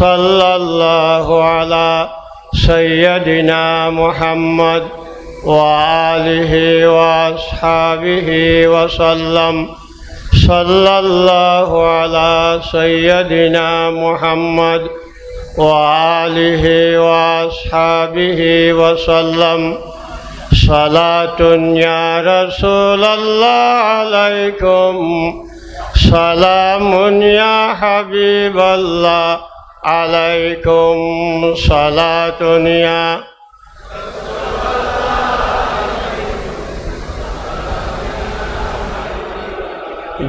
صلى الله على سيدنا محمد وآله وأصحابه وسلم صلى الله على سيدنا محمد وآله وأصحابه وسلم صلاة يا رسول الله عليكم سلام يا حبيب الله علیکم صلاتنیا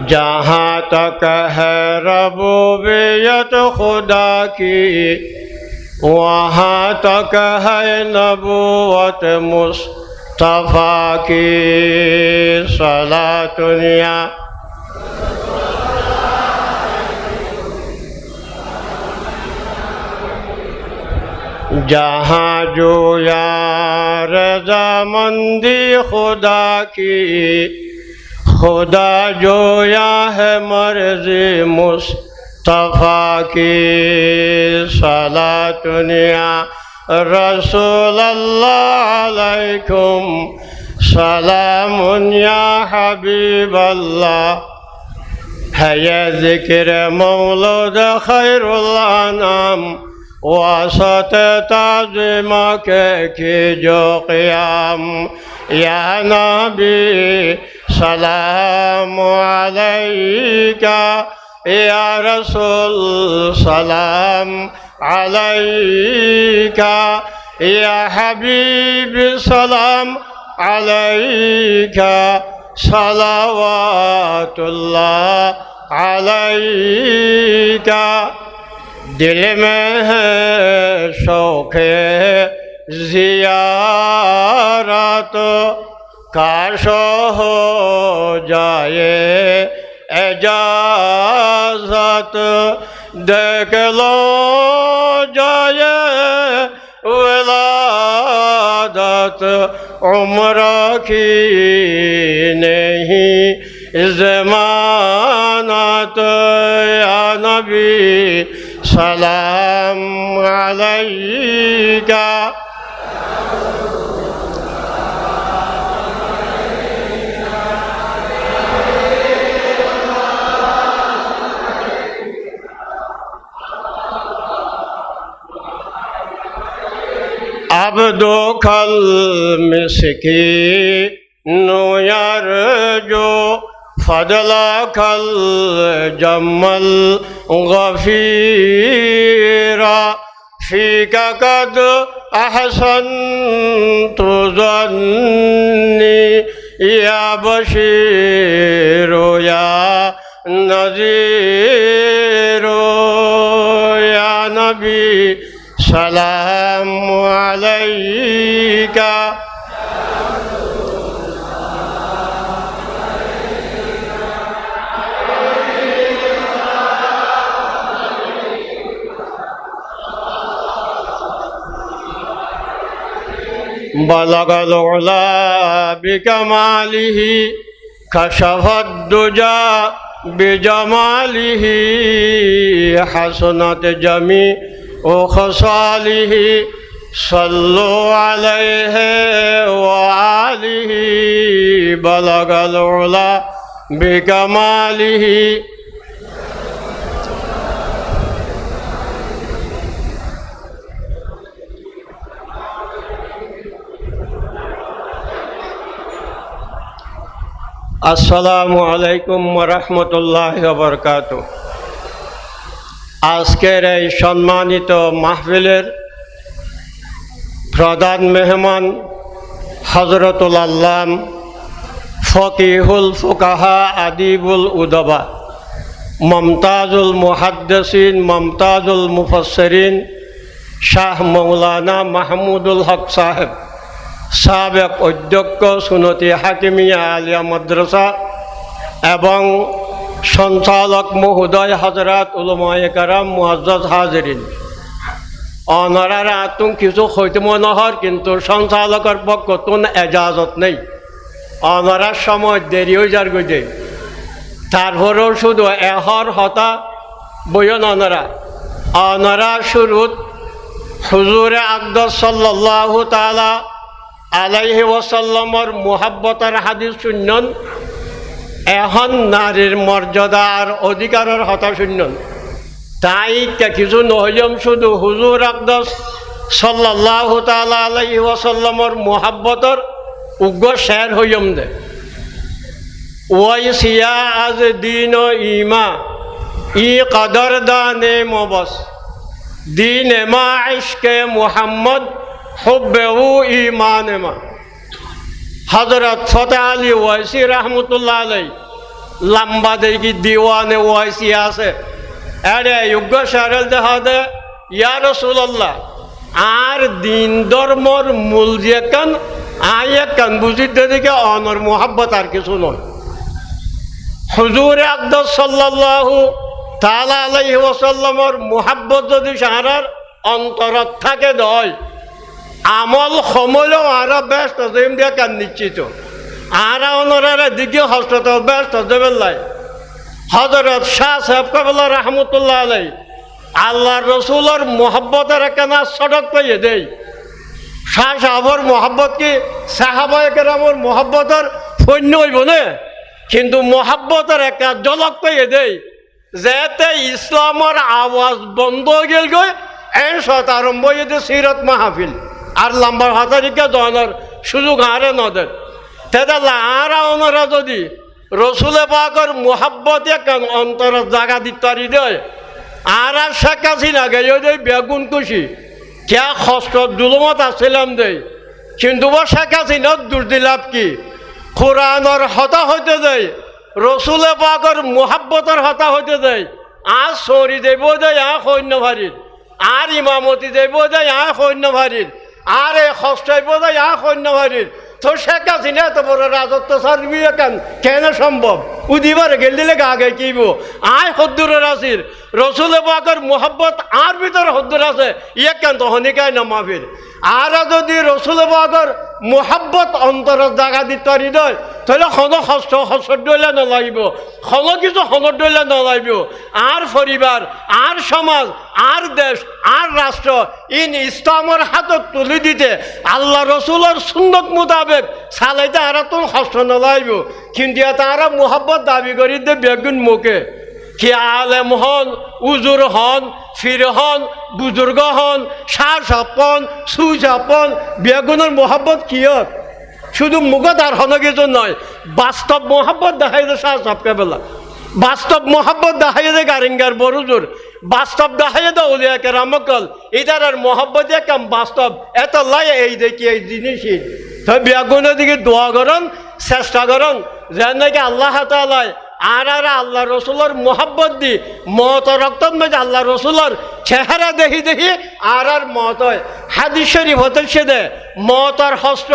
جہاں تک ہے ربوبیت خدا کی، وہاں تک ہے نبوت مصطفیٰ کی۔ صلاتنیا जहाँ जो यार रजामंदी खुदा की खुदा जो या है मर्जी मुस्तफ़ा की सला दुनिया रसूल अलैकुम सलाम या हबीब अल्लाह है ये जिक्र मौलूद खैरुल नाम وسطت عظمك كجو قيام يا نبي سلام عليك يا رسول سلام عليك يا حبيب سلام عليك صلوات الله عليك दिल में है शौक जियारत काश हो जाए एजाजत देख लो जाए विलादत उम्र की नहीं जमानत या नबी Selam aleyke Abdu kal miski nu yarju فضلك الجمل غفيرا فيك قد أحسنت ظني يا بشير يا نذير يا نبي سلام عليك بلغ العلا بكماله كشف الدجى بجماله، حسنت جميع وخصاله صلوا عليه وآله، بلغ العلا بكماله আসসালামু আলাইকুম রহমতুল্লাহ বরকাত আজকের এই সম্মানিত মাহফিলের প্রধান মেহমান হজরতুল আল্লাম ফকিহুল ফুকাহা আদিবুল উদবা, মমতাজুল মুহাদ্দিসিন, মমতাজুল মুফসরিন শাহ মৌলানা মাহমুদুল হক সাহেব। সাবেক অধ্যক্ষ সুনতি হাকিমিয়া আলিয়া মাদ্রাসা এবং সঞ্চালক মহোদয় হজরত উলমায় কারাম মুআজ্জাজ হাজরিন। অনারারা তুম কিছু হইতে মনোহর কিন্তু সঞ্চালকের পক্ষ তুন এজাজত নেই। অনারার সময় দেরি হয়ে যার গজে তারপরেও শুধু এহর হতা বইন অনারা। অনারা শুরুত হুজুরে আকদর সাল্লাহ তালা আলাইহি ওয়াসাল্লামর মুহাব্বতার হাদিস শূন্যন এখন নারীর মর্যাদা আর অধিকারের হতা শূন্যন তাই কিছু নহলিম শুধু হুজুর আকদস সাল্লাহ তালা আলাইহি ওয়াসাল্লামর মুহাব্বতর উগ্র শের হইম দে। ওয়াই সিয়া আজ দিন ইমা, ই কদর দানে মবস। দিন এমা ইশকে মুহাম্মদ হুব্বেউ ইমান এমা হজরত ফতেহ আলী ওয়াইসি রহমতুল্লাহ আলাই লম্বা দেখি দিওয়ানে ওয়াইসি আছে। আরে যুগ সারেল দেখা দে ইয়া রসুল্লাহ আর দিন ধর্মর মূল যে কান আই কান বুঝিতে দিকে অনর মোহাব্বত আর কিছু নয়। হুজুর আকদর সাল্লাল্লাহু তালা আলাইহি ওয়াসাল্লামর মোহাব্বত যদি সাহারার অন্তরত থাকে দয় আমল সমলেও আরও ব্যস্ত যেম দিয়ে কান নিশ্চিত? আর অনরারে দিকে হস্তত ব্যস্ত দেবেল্লাই হজরত শাহ সাহেব কাবুল্লাহ রহমতুল্লাহ আলাই আল্লাহ রসুলের মোহাব্বতের একখানা সড়ক পাইয়ে দেই। শাহ সাহাবর মোহাব্বত কি? সাহাবায় কেরামর মোহাব্বতের সৈন্য হইব না? কিন্তু মোহাব্বতের একটা জলক পাইয়ে দেই। যেতে ইসলামর আওয়াজ বন্ধ হয়ে গেল গই এন সত আরম্ভ হয়ে সিরত মাহফিল। আর লম্বার হাতারিকা জয়নার সুযোগ আরে নদের তেদাল্লা আর ওনারা যদি রসুলে পাকর মোহাব্বত কেন অন্তর জাগা দিতারি দেয় আর আর শেখ হাসিনা দেয় বেগুন খুশি কে কষ্ট দুলমত আসছিলাম দেই কিন্তু ও শেখ হাসিনা দুর্দিলাভ কি? কোরআনর হতা হইতে দেয় রসুলে পাকর মোহাব্বতর হতা হইতে দেয় আর সরি দেব দেয় আ সৈন্য ভারির আর ইমামতি দেব দেয় আ সৈন্য ভারির আর এই বোধহয় আর আ সৈন্য ভারির তো শেখ হাসিনা এত বড় রাজত্ব সার্বিয়া কেন কেন সম্ভব? উদিবার গেল দিলে গা গে কিব। আয় হদ্দুরের আসির। রসুলে পাকর মোহাব্বত আর ভিতরে হদ্দুর আছে। ইয়ে কেন তখনই না মাফির আর যদি রসুলে পাকর মোহাব্বত অন্তৰত জাগা দি তৰি তাহলে হস্ত হস্ত দইলে নলাগিব খন কিছু দইলে নলাগিব আর পরিবার, আর সমাজ, আর দেশ, আর রাষ্ট্র, ইন ইসলামের হাতত তুলি দিতে আল্লাহ রসুলের সুন্দর মোতাবেক চালাইতে আর তোর হস্ত নলাগিব কিন্তু তারা মোহাব্বত দাবি করি দে বেগুন মুখে। কি আলেম হন, উজুর হন, ফির হন, বুজুর্গ হন, সার সাপন সুসাপন বেগুনের মোহাব্বত কিয়ত? শুধু মুখত আর হন কিছু নয়, বাস্তব মোহাব্বত দেখাই যে সার সাপকে বেলা। বাস্তব মোহাব্বত দেখাই যে গারিঙ্গার বড়জুর। বাস্তব দেখাই দে উলিয়াকে রামকল ইতার আর মোহাব্বত কাম বাস্তব, এত লাই এই দেখি এই জিনিসই। তো বেগুনের দিকে দোয়া করন, চেষ্টা করন, যেন নাকি আল্লাহ তালায় আর আর আল্লাহ রসুলোর মোহাব্বত দি, মত রক্তত মধ্যে আল্লাহ রসুলোর চেহারা দেখি দেখি আর আর মত হয়। হাদিস শরীফ হতে সে দে মতর হস্ত,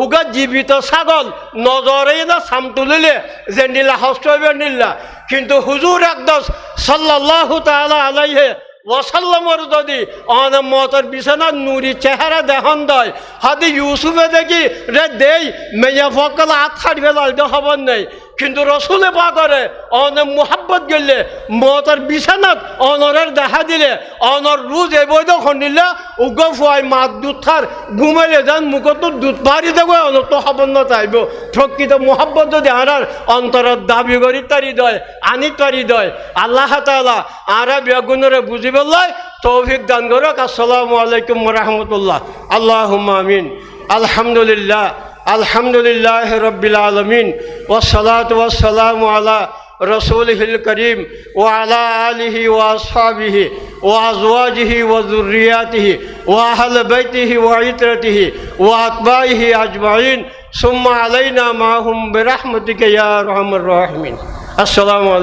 উগা জীবিত ছাগল, নজরেই না সাম তুলিলে যে নীলা হস্ত হইবে নীলা। কিন্তু হুজুর একদম সাল্লাহ তালা আলাইহে ওয়াসাল্লামর যদি আমাদের মতের বিছানার নুরি চেহারা দেখন দয়, হাদি ইউসুফে দেখি রে দেই, মেয়ে ফকল আত খাটবে লাল খবর নেই। কিন্তু রসুলে পা করে, অন মোহাব্বত গেলে, মতর বিছানাত অনরের দেখা দিলে, অনর রুজ এই বৈধ খন্দিলে উগ ফুয়াই মাত দুধ খার, ঘুমাইলে যান, মুখত দুধ পারি দেব অনত খবর নতাইব ঠকিত মোহাব্বত যদি আনার অন্তরত দাবি করি তারি দয়, আনি তারি দয়। আল্লাহ তালা আরা বুঝি পেলাই তৌফিক দান করক। আসসালামু আলাইকুম রহমতুল্লাহ। আল্লাহ আমিন। আলহামদুলিল্লাহ। আলহামদুলিল্লাহ রবিল আলমিন ওসলাত ওসালাম আলা রসুলহিল করিম ও আলা আলিহি ও আসহাবিহি ও আজওয়াজিহি ও জুরিয়াতিহি ও আহল বৈতিহি ও ইতরতিহি ও আকবাইহি আজমাইন সুম্মা আলাইনা মাহুম বিরাহমতিকে ইয়া রহমান রহমিন। আসসালামু আলাইকুম।